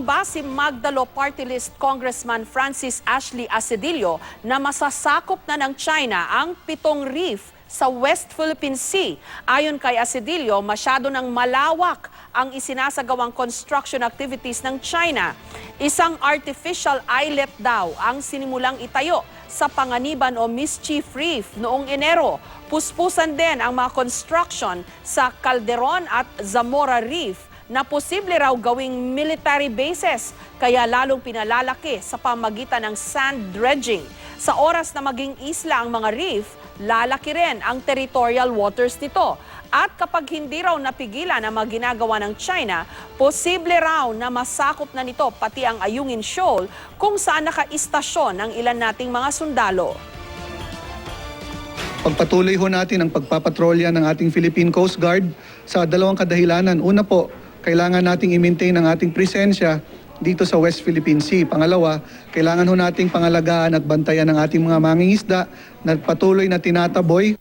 Nangamba si Magdalo Party List Congressman Francis Ashley Asedillo na masasakop na ng China ang pitong reef sa West Philippine Sea. Ayon kay Asedillo, masyado ng malawak ang isinasagawang construction activities ng China. Isang artificial islet daw ang sinimulang itayo sa Panganiban o Mischief Reef noong Enero. Puspusan din ang mga construction sa Calderon at Zamora Reef na posible raw gawing military bases kaya lalong pinalalaki sa pamagitan ng sand dredging. Sa oras na maging isla ang mga reef, lalaki rin ang territorial waters nito. At kapag hindi raw napigilan ang mga ginagawa ng China, posible raw na masakop na nito pati ang Ayungin Shoal kung saan nakaistasyon ang ilan nating mga sundalo. Pagpatuloy ho natin ang pagpapatrolya ng ating Philippine Coast Guard sa dalawang kadahilanan. Una po, kailangan nating i-maintain ang ating presensya dito sa West Philippine Sea. Pangalawa, kailangan ho nating pangalagaan at bantayan ang ating mga mangingisda na patuloy na tinataboy